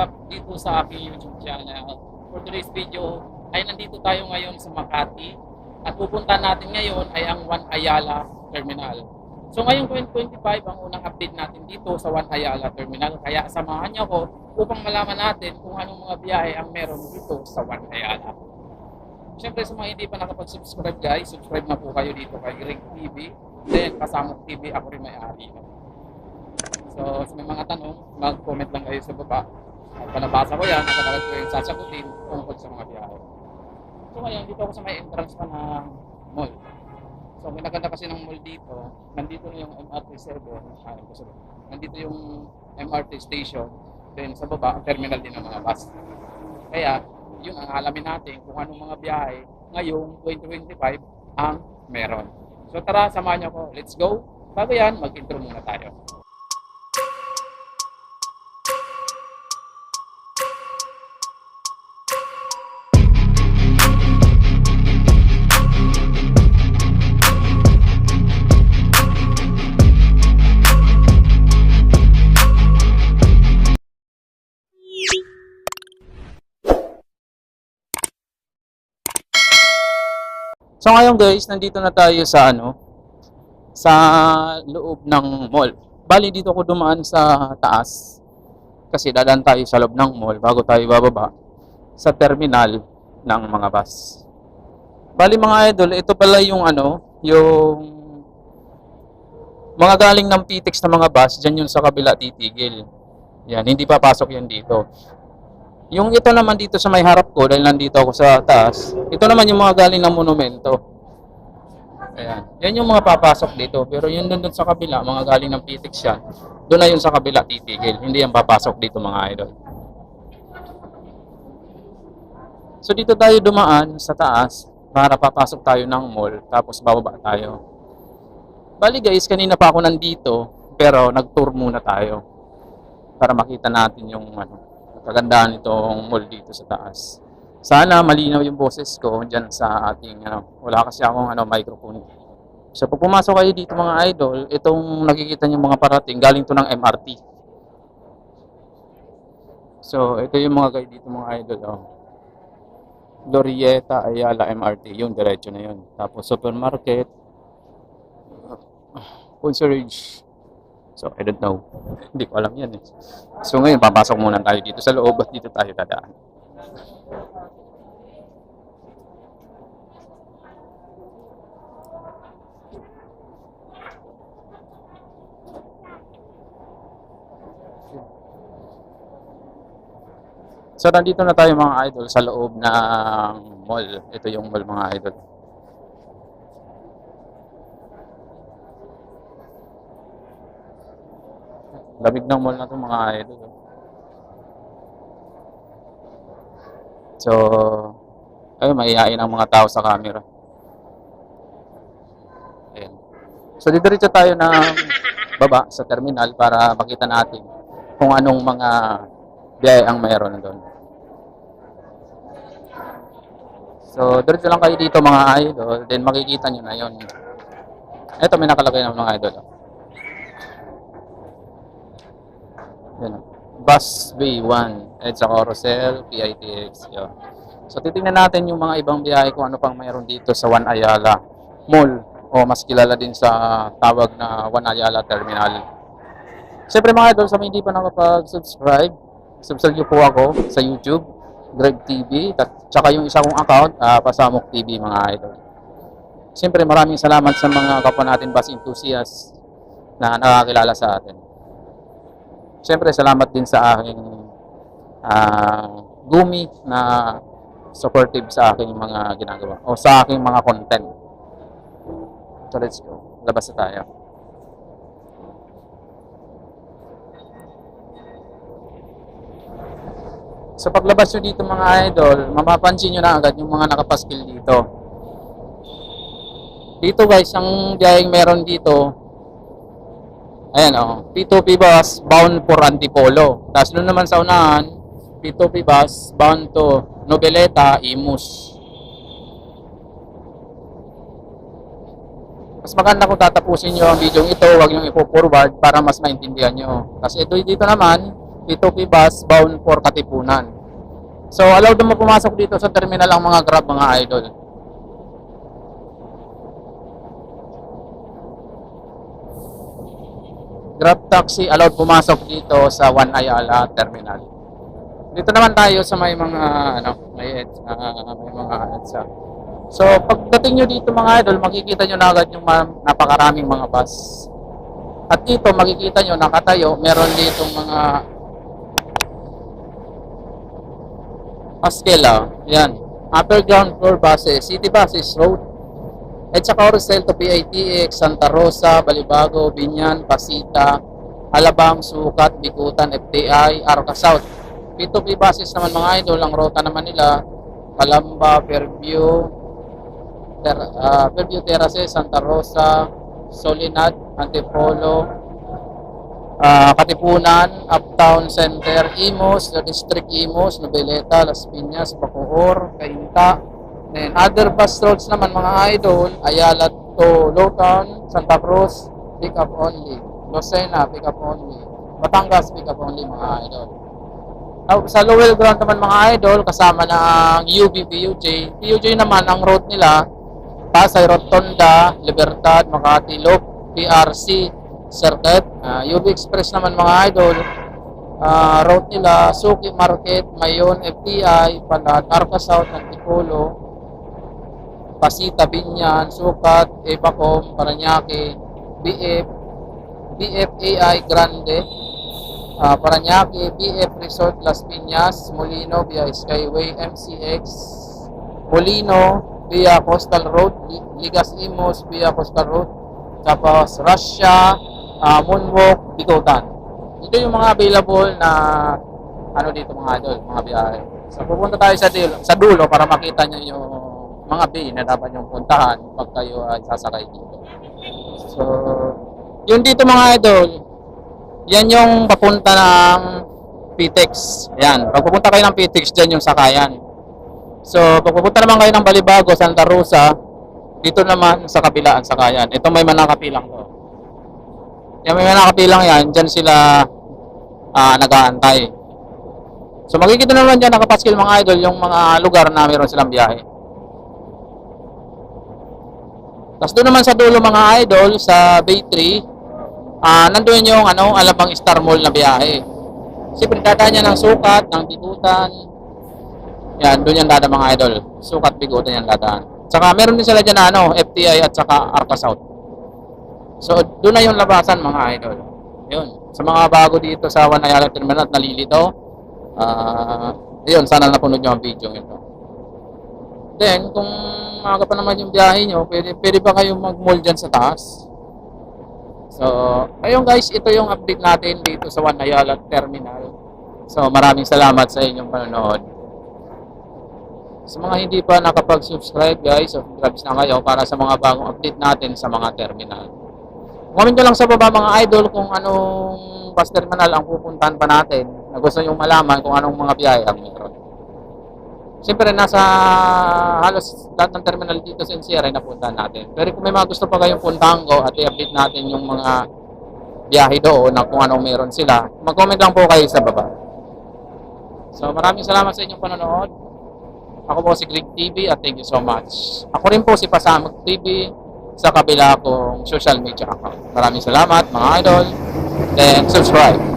Back dito sa aking YouTube channel. For today's video ay nandito tayo ngayon sa Makati at pupunta natin ngayon ay ang One Ayala Terminal. So ngayong 2025 ang unang update natin dito sa One Ayala Terminal kaya samahan niyo ako upang malaman natin kung anong mga biyahe ang meron dito sa One Ayala. Siyempre sa mga hindi pa nakapag-subscribe guys, subscribe na po kayo dito kay Greg TV. Then Kasamok TV, ako rin may-ari. So, sa may mga tanong, mag-comment lang kayo sa baba. At panabasa ko yan, nakakalat ko yung sasagutin tungkol sa mga biyahe. So ngayon, dito ako sa may entrance pa ng mall. So, ang kinaganda kasi ng mall dito, nandito na yung MRT 7, ah, nandito yung MRT station, then sa baba, ang terminal din ng mga bus. Kaya, yun ang alamin natin kung anong mga biyahe ngayong 2025 ang meron. So tara, samahan niyo ako. Let's go. Bago yan, mag-intro muna tayo. So ngayon guys, nandito na tayo sa ano, sa loob ng mall. Bali dito ko dumaan sa taas. Kasi dadaan tayo sa loob ng mall bago tayo bababa sa terminal ng mga bus. Bali mga idol, ito pala yung ano, yung mga galing ng PTX na mga bus, dyan yun sa kabila titigil. Yan, hindi papasok yan dito. Yung ito naman dito sa may harap ko, dahil nandito ako sa taas, ito naman yung mga galing ng monumento. Ayan. Yan yung mga papasok dito. Pero yun dun sa kabila, mga galing ng PTX yan, doon na yun sa kabila titigil. Hindi yan papasok dito mga idol. So dito tayo dumaan sa taas para papasok tayo ng mall tapos bababa tayo. Bali guys, kanina pa ako nandito pero nag-tour muna tayo para makita natin yung ano, kagandahan nitong mall dito sa taas. Sana malinaw yung boses ko dyan sa ating ano, wala kasi akong ano, microphone. So pag pumasok kayo dito mga idol, itong nakikita niyo mga parating galing to ng MRT. So ito yung mga guide dito mga idol. Oh. Glorieta, Ayala, MRT, yung diretso na yun. Tapos supermarket, Poncerage. So, I don't know. Hindi ko alam yan eh. So, ngayon, papasok muna tayo dito sa loob at dito tayo dadaan. So, nandito na tayo mga idol sa loob ng mall. Ito yung mall mga idol. Lamig ng mall na to mga idol. oh. So, ayun, maiyain ang mga tao sa camera. Ayan. So, didiretso tayo ng baba sa terminal para makita natin kung anong mga biyahe ang mayroon doon. So, diretso lang kayo dito mga idol, then makikita nyo na yon. Ito may nakalagay ng mga idol. oh. Yan. oh. Bus B1, EDSA Carousel, PITX. Yun. So, titingnan natin yung mga ibang biyahe kung ano pang mayroon dito sa One Ayala Mall o mas kilala din sa tawag na One Ayala Terminal. Siyempre mga idol, sa mga hindi pa nakapag-subscribe, subscribe niyo po ako sa YouTube, Greg TV, at saka yung isa kong account, ah, Pasamok TV mga idol. Siyempre maraming salamat sa mga kapwa natin bus enthusiasts na nakakilala sa atin. Siyempre, salamat din sa aking ah, gumi na supportive sa aking mga ginagawa o sa aking mga content. So, let's go. Labas na tayo. Sa paglabas nyo dito mga idol, mapapansin nyo na agad yung mga nakapaskil dito. Dito guys, ang biyaheng meron dito, Ayan o. Oh. P2P bus bound for Antipolo. Tapos doon naman sa unahan, P2P bus bound to Noveleta, Imus. Mas maganda kung tatapusin nyo ang video ito, huwag nyo ipo-forward para mas maintindihan nyo. Kasi ito dito naman, P2P bus bound for Katipunan. So, allowed naman pumasok dito sa terminal ang mga Grab, mga idol. Grab taxi allowed pumasok dito sa One Ayala Terminal. Dito naman tayo sa may mga ano, may ah, may mga EDSA. So, pagdating nyo dito mga idol, makikita nyo na agad yung napakaraming mga bus. At dito, makikita nyo, nakatayo, meron dito mga Askela, yan. Upper ground floor buses, city buses, road. At saka Orosel to PITX, Santa Rosa, Balibago, Binyan, Pasita, Alabang, Sukat, Bikutan, FTI, Arca South. P2P buses naman mga idol, ang rota naman nila, Calamba, Fairview, Ter, ah, Fairview Terraces, Santa Rosa, Solinad, Antipolo, ah, Katipunan, Uptown Center, Imos, the District Imos, Noveleta, Las Piñas, Bacoor, Cainta. Then other bus routes naman mga idol, Ayala to Lowtown, Santa Cruz, pick up only. Lucena, pick up only. Batangas, pick up only mga idol. Ah, Sa Lowell Ground naman mga idol, kasama ng UB, PUJ. PUJ naman, ang route nila, Pasay, Rotonda, Libertad, Makati, Loop, PRC, Circuit. Ah, UB Express naman mga idol, ah, route nila, Suki Market, Mayon, FTI, Palat, Arca South, Antipolo, Pasita, Binyan, Sukat, Ebacom, Paranaque, BF, BFAI Grande, ah, Paranaque, BF Resort Las Piñas, Molino via Skyway, MCX, Molino via Coastal Road, Li- Ligas Imos via Coastal Road, tapos Russia, ah, Moonwalk, Bigotan. Ito yung mga available na ano dito mga idol, mga biyahe. So pupunta tayo sa dulo, sa dulo para makita nyo yung mga bay na dapat yung puntahan pag kayo ay sasakay dito. So, yun dito mga idol, yan yung papunta ng PTEX. Yan. Pag pupunta kayo ng PTEX, dyan yung sakayan. So, pag pupunta naman kayo ng Balibago, Santa Rosa, dito naman sa kabila ang sakayan. Ito may manakapilang to. Yan may manakapilang yan, dyan sila ah, nag-aantay. So, makikita naman dyan nakapaskil mga idol yung mga lugar na mayroon silang biyahe. Tapos doon naman sa dulo mga idol, sa Bay 3, ah nandoon yung ano, Alabang Star Mall na biyahe. Siyempre dadaan niya ng sukat, ng bigutan. Yan, doon yan dadaan mga idol. Sukat, bigutan yan dadaan. Tsaka meron din sila dyan na ano, FTI at saka Arca South. So doon na yung labasan mga idol. Yun. Sa mga bago dito sa Wanayala Terminal at nalilito, ah yun, sana napunod nyo ang video ito. Then, kung maaga pa naman yung biyahe nyo, pwede, pwede ba kayong mag-mall dyan sa taas? So, ayun guys, ito yung update natin dito sa Wanayala Terminal. So, maraming salamat sa inyong panonood. Sa mga hindi pa nakapag-subscribe guys, subscribe na kayo para sa mga bagong update natin sa mga terminal. Comment nyo lang sa baba mga idol kung anong bus terminal ang pupuntahan pa natin na gusto nyo malaman kung anong mga biyahe ang meron. Siyempre, nasa halos lahat ng terminal dito sa NCR ay napuntahan natin. Pero kung may mga gusto pa kayong puntahan ko at i-update natin yung mga biyahe doon na kung anong meron sila, mag-comment lang po kayo sa baba. So, maraming salamat sa inyong panonood. Ako po si Greg TV at thank you so much. Ako rin po si Pasamag TV sa kabila kong social media account. Maraming salamat mga idol. Then, subscribe.